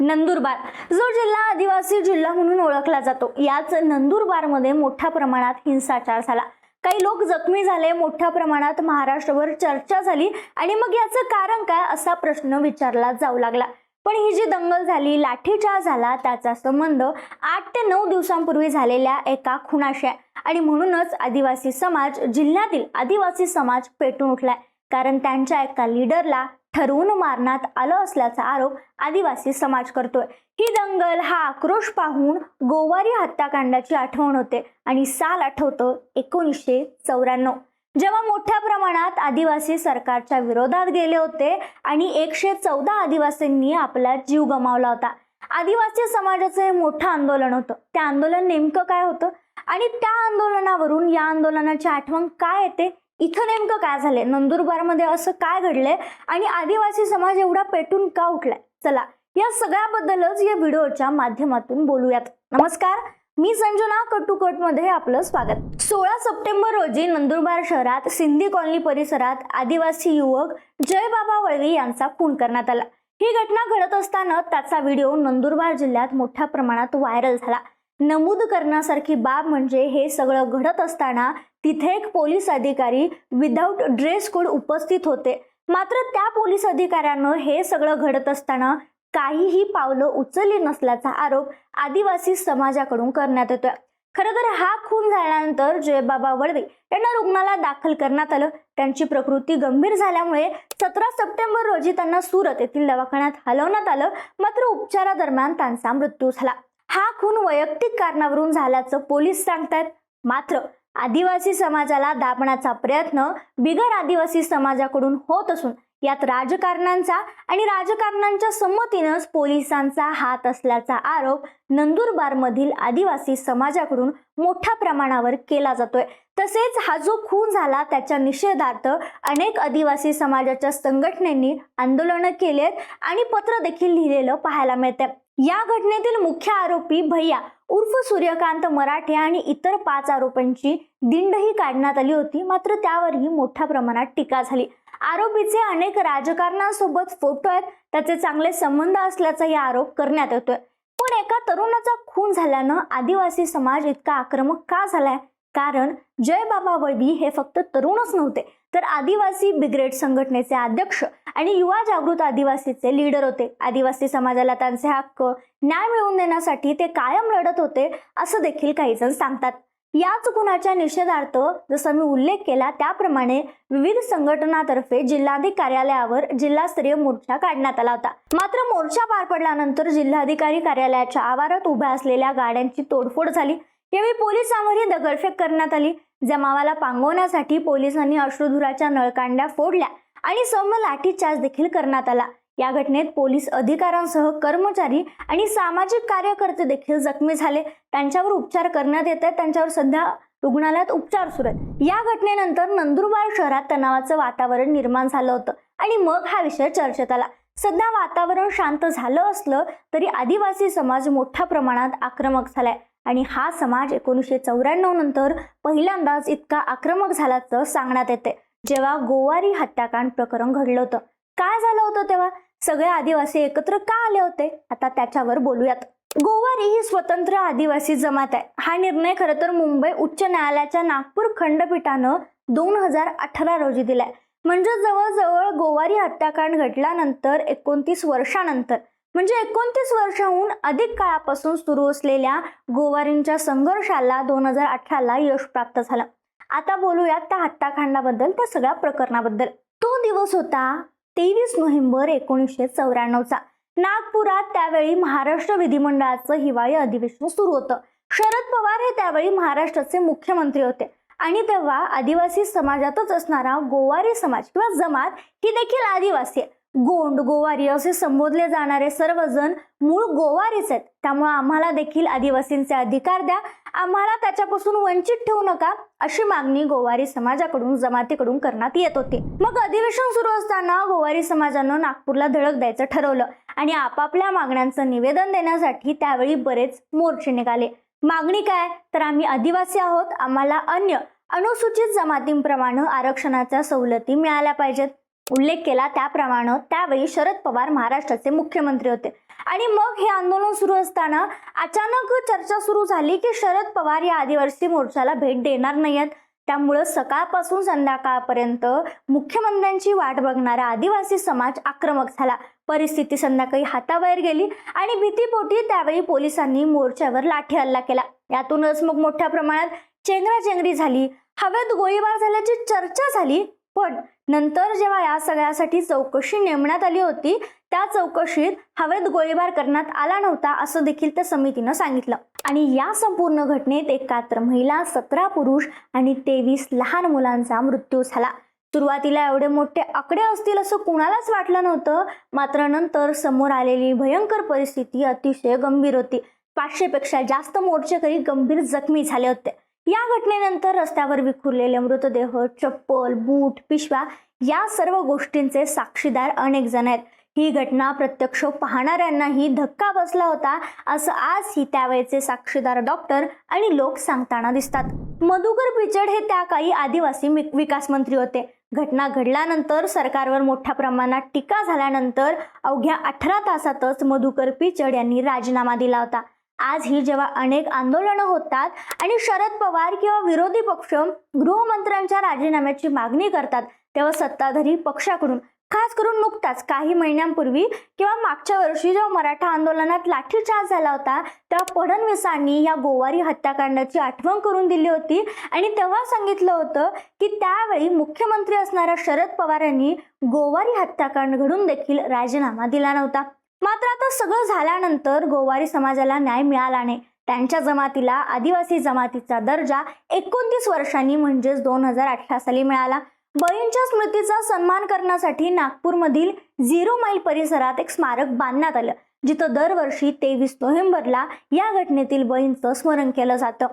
नंदुरबार. जो जिल्हा आदिवासी जिल्हा म्हणून ओळखला जातो. याच नंदुरबारमध्ये मोठ्या प्रमाणात हिंसाचार झाला. काही लोक जखमी झाले मोठ्या प्रमाणात महाराष्ट्रभर चर्चा झाली आणि मग याचं कारण काय असा प्रश्न विचारला जाऊ लागला. पण ही जी दंगल झाली लाठीचार झाला त्याचा संबंध आठ ते नऊ दिवसांपूर्वी झालेल्या एका खुनाशी आहे आणि म्हणूनच आदिवासी समाज जिल्ह्यातील आदिवासी समाज पेटून उठलाय. कारण त्यांच्या एका लीडरला ठरवून मारण्यात आलं असल्याचा आरोप आदिवासी समाज करतोय. ही दंगल हा आक्रोश पाहून गोवारी हत्याकांडाची आठवण होते आणि साल आठवतं एकोणीसशे चौऱ्याण्णव. जेव्हा मोठ्या प्रमाणात आदिवासी सरकारच्या विरोधात गेले होते आणि एकशे चौदा आदिवासींनी आपला जीव गमावला होता. आदिवासी समाजाचं हे मोठं आंदोलन होतं. ते आंदोलन नेमकं काय होतं? आणि त्या आंदोलनावरून या आंदोलनाची आठवण काय येते? इथं नेमकं काय झालंय? नंदुरबारमध्ये असं काय घडलंय? आणि आदिवासी समाज एवढा पेटून का उठलाय? चला या सगळ्याबद्दलच या व्हिडिओच्या माध्यमातून बोलूयात. नमस्कार मी संजना कटुकटमध्ये आपलं स्वागत. सोळा सप्टेंबर रोजी नंदुरबार शहरात सिंधी कॉलनी परिसरात आदिवासी युवक जयबाबा वळवी यांचा खून करण्यात आला. ही घटना घडत असताना त्याचा व्हिडिओ नंदुरबार जिल्ह्यात मोठ्या प्रमाणात व्हायरल झाला. नमूद करण्यासारखी बाब म्हणजे हे सगळं घडत असताना तिथे एक पोलीस अधिकारी विदाऊट ड्रेस कोड उपस्थित होते. मात्र त्या पोलीस अधिकाऱ्यानं हे सगळं घडत असताना काहीही पावलं उचलली नसल्याचा आरोप आदिवासी समाजाकडून करण्यात येतोय. खरं तर हा खून झाल्यानंतर जयबाबा वळवे यांना रुग्णालयात दाखल करण्यात आलं. त्यांची प्रकृती गंभीर झाल्यामुळे सतरा सप्टेंबर रोजी त्यांना सुरत येथील दवाखान्यात हलवण्यात आलं. मात्र उपचारादरम्यान त्यांचा मृत्यू झाला. हा खून वैयक्तिक कारणावरून झाल्याचं पोलीस सांगतायत. मात्र आदिवासी समाजाला दाबण्याचा प्रयत्न बिगर आदिवासी समाजाकडून होत असून यात राजकारणांचा आणि राजकारणांच्या संमतीनंच पोलिसांचा हात असल्याचा आरोप नंदुरबारमधील आदिवासी समाजाकडून मोठ्या प्रमाणावर केला जातोय. तसेच हा जो खून झाला त्याच्या निषेधार्थ अनेक आदिवासी समाजाच्या संघटनेनी आंदोलनं केलेत आणि पत्र देखील लिहिलेलं पाहायला मिळते या घटनेतील मुख्य आरोपी भैया उर्फ सूर्यकांत मराठे आणि इतर पाच आरोपींची दिंडही काढण्यात आली होती. मात्र त्यावरही मोठ्या प्रमाणात टीका झाली. आरोपीचे अनेक राजकारणासोबत फोटो आहेत. त्याचे चांगले संबंध असल्याचाही आरोप करण्यात येतोय. पण एका तरुणाचा खून झाल्यानं आदिवासी समाज इतका आक्रमक का झालाय? कारण जय बाबा वळवी हे फक्त तरुणच नव्हते तर आदिवासी ब्रिगेड संघटनेचे अध्यक्ष आणि युवा जागृत आदिवासीचे लीडर होते. आदिवासी समाजाला त्यांचे हक्क न्याय मिळवून देण्यासाठी ते कायम लढत होते असं देखील काही जण सांगतात. याच गुन्ह्याच्या निषेधार्थ जसा मी उल्लेख केला त्याप्रमाणे विविध संघटनातर्फे जिल्हाधिकारी कार्यालयावर जिल्हास्तरीय मोर्चा काढण्यात आला होता. मात्र मोर्चा पार पडल्यानंतर जिल्हाधिकारी कार्यालयाच्या आवारात उभ्या असलेल्या गाड्यांची तोडफोड झाली. यावेळी पोलिसांवरही दगडफेक करण्यात आली. जमावाला पांगवण्यासाठी पोलिसांनी अश्रुधुराच्या नळकांड्या फोडल्या आणि सौम्य लाठीचार्ज देखील करण्यात आला. या घटनेत पोलीस अधिकाऱ्यांसह कर्मचारी आणि सामाजिक कार्यकर्ते देखील जखमी झाले. त्यांच्यावर उपचार करण्यात येत आहेत. त्यांच्यावर सध्या रुग्णालयात उपचार सुरू आहेत. या घटनेनंतर नंदुरबार शहरात तणावाचं वातावरण निर्माण झालं होतं आणि मग हा विषय चर्चेत आला. सध्या वातावरण शांत झालं असलं तरी आदिवासी समाज मोठ्या प्रमाणात आक्रमक झालाय आणि हा समाज एकोणीसशे चौऱ्याण्णव नंतर पहिल्यांदाच इतका आक्रमक झाल्याचं सांगण्यात येते जेव्हा गोवारी हत्याकांड प्रकरण घडलं होतं. काय झालं होतं तेव्हा? सगळे आदिवासी एकत्र का आले होते? आता त्याच्यावर बोलूयात. गोवारी ही स्वतंत्र आदिवासी जमात आहे. हा निर्णय खरं तर मुंबई उच्च न्यायालयाच्या नागपूर खंडपीठानं दोन हजार अठरा रोजी दिलाय. म्हणजे जवळजवळ गोवारी हत्याकांड घडल्यानंतर एकोणतीस वर्षानंतर. म्हणजे एकोणतीस वर्षाहून अधिक काळापासून सुरू असलेल्या गोवारींच्या संघर्षाला दोन हजार अठराला यश प्राप्त झालं. आता बोलूयात त्या हत्याकांडाबद्दल त्या सगळ्या प्रकरणाबद्दल. तो दिवस होता तेवीस नोव्हेंबर एकोणीसशे चौऱ्याण्णवचा. नागपुरात त्यावेळी महाराष्ट्र विधिमंडळाचं हिवाळी अधिवेशन सुरू होतं. शरद पवार हे त्यावेळी महाराष्ट्राचे मुख्यमंत्री होते. आणि तेव्हा आदिवासी समाजातच असणारा गोवारी समाज किंवा जमात ही देखील आदिवासी आहे. गोंड गोवारी असे संबोधले जाणारे सर्वजण मूळ गोवारीच आहेत. त्यामुळे आम्हाला देखील आदिवासींचे अधिकार द्या. आम्हाला त्याच्यापासून वंचित ठेवू नका अशी मागणी गोवारी समाजाकडून जमातीकडून करण्यात येत होती. मग अधिवेशन सुरू असताना गोवारी समाजानं नागपूरला धडक द्यायचं ठरवलं आणि आपापल्या मागण्यांचं निवेदन देण्यासाठी त्यावेळी बरेच मोर्चे निघाले. मागणी काय? तर आम्ही आदिवासी आहोत आम्हाला अन्य अनुसूचित जमातींप्रमाणे आरक्षणाच्या सवलती मिळाल्या पाहिजेत. उल्लेख केला त्याप्रमाणे त्यावेळी शरद पवार महाराष्ट्राचे मुख्यमंत्री होते. आणि मग हे आंदोलन सुरू असताना अचानक चर्चा सुरू झाली की शरद पवार या आदिवासी मोर्चाला भेट देणार नाहीयेत. त्यामुळं सकाळपासून संध्याकाळपर्यंत मुख्यमंत्र्यांची वाट बघणारा आदिवासी समाज आक्रमक झाला. परिस्थिती संध्याकाळी हाताबाहेर गेली आणि भीतीपोटी त्यावेळी पोलिसांनी मोर्चावर लाठी हल्ला केला. यातूनच मग मोठ्या प्रमाणात चेंगराचेंगरी झाली. हवेत गोळीबार झाल्याची चर्चा झाली. पण नंतर जेव्हा या सगळ्यासाठी चौकशी नेमण्यात आली होती त्या चौकशीत हवेत गोळीबार करण्यात आला नव्हता असं देखील त्या समितीनं सांगितलं. आणि या संपूर्ण घटनेत एकाहत्तर महिला सतरा पुरुष आणि तेवीस लहान मुलांचा मृत्यू झाला. सुरुवातीला एवढे मोठे आकडे असतील असं कुणालाच वाटलं नव्हतं. मात्र नंतर समोर आलेली भयंकर परिस्थिती अतिशय गंभीर होती. पाचशेपेक्षा जास्त मोर्चेकरी गंभीर जखमी झाले होते. या घटनेनंतर रस्त्यावर विखुरलेले मृतदेह चप्पल बूट पिशव्या या सर्व गोष्टींचे साक्षीदार अनेक जण आहेत. ही घटना प्रत्यक्ष पाहणाऱ्यांनाही धक्का बसला होता असं आज ही त्यावेळेचे साक्षीदार डॉक्टर आणि लोक सांगताना दिसतात. मधुकर पिचड हे त्या काही आदिवासी विकास मंत्री होते. घटना घडल्यानंतर सरकारवर मोठ्या प्रमाणात टीका झाल्यानंतर अवघ्या अठरा तासातच मधुकर पिचड यांनी राजीनामा दिला होता. आजही जेव्हा अनेक आंदोलनं होतात आणि शरद पवार किंवा विरोधी पक्ष गृहमंत्र्यांच्या राजीनाम्याची मागणी करतात तेव्हा सत्ताधारी पक्षाकडून खास करून नुकताच काही महिन्यांपूर्वी किंवा मागच्या वर्षी जेव्हा मराठा आंदोलनात लाठीचार्ज झाला होता तेव्हा फडणवीसांनी या गोवारी हत्याकांडाची आठवण करून दिली होती आणि तेव्हा सांगितलं होतं की त्यावेळी मुख्यमंत्री असणाऱ्या शरद पवार यांनी गोवारी हत्याकांड घडून देखील राजीनामा दिला नव्हता. मात्र आता सगळं झाल्यानंतर गोवारी समाजाला न्याय मिळाला नाही त्यांच्या जमातीला आदिवासी जमातीचा दर्जा एकोणतीस वर्षांनी म्हणजेच दोन हजार अठरा साली मिळाला. बळींच्या स्मृतीचा सन्मान करण्यासाठी नागपूरमधील झिरो माईल परिसरात एक स्मारक बांधण्यात आलं जिथं दरवर्षी तेवीस नोव्हेंबरला या घटनेतील बळींचं स्मरण केलं जातं.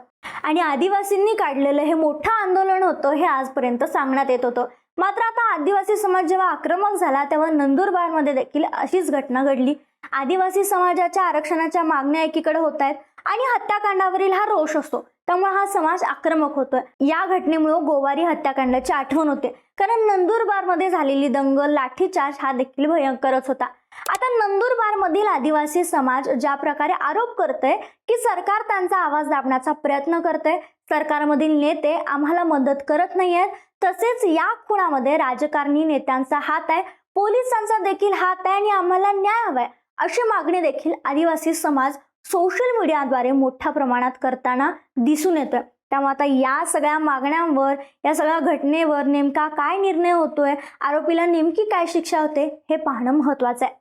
आणि आदिवासींनी काढलेलं हे मोठं आंदोलन होतं हे आजपर्यंत सांगण्यात येत होतं. मात्र आता आदिवासी समाज जेव्हा आक्रमक झाला तेव्हा नंदुरबारमध्ये देखील अशीच घटना घडली. आदिवासी समाजाच्या आरक्षणाच्या मागण्या एकीकडे होत आहेत आणि हत्याकांडावरील हा रोष असतो. त्यामुळे हा समाज आक्रमक होतोय. या घटनेमुळे गोवारी हत्याकांडाची आठवण होते. कारण नंदुरबारमध्ये झालेली दंगल लाठीचार्ज हा देखील भयंकरच होता. आता नंदुरबारमधील आदिवासी समाज ज्या प्रकारे आरोप करतोय की सरकार त्यांचा आवाज दाबण्याचा प्रयत्न करतंय सरकारमधील नेते आम्हाला मदत करत नाही आहेत तसेच या खुणामध्ये राजकारणी नेत्यांचा हात आहे पोलिसांचा देखील हात आहे आणि आम्हाला न्याय हवाय अशी मागणी देखील आदिवासी समाज सोशल मीडियाद्वारे मोठ्या प्रमाणात करताना दिसून येतोय. त्यामुळे आता या सगळ्या मागण्यांवर या सगळ्या घटनेवर नेमका काय निर्णय होतोय आरोपीला नेमकी काय शिक्षा होते हे पाहणं महत्वाचं आहे.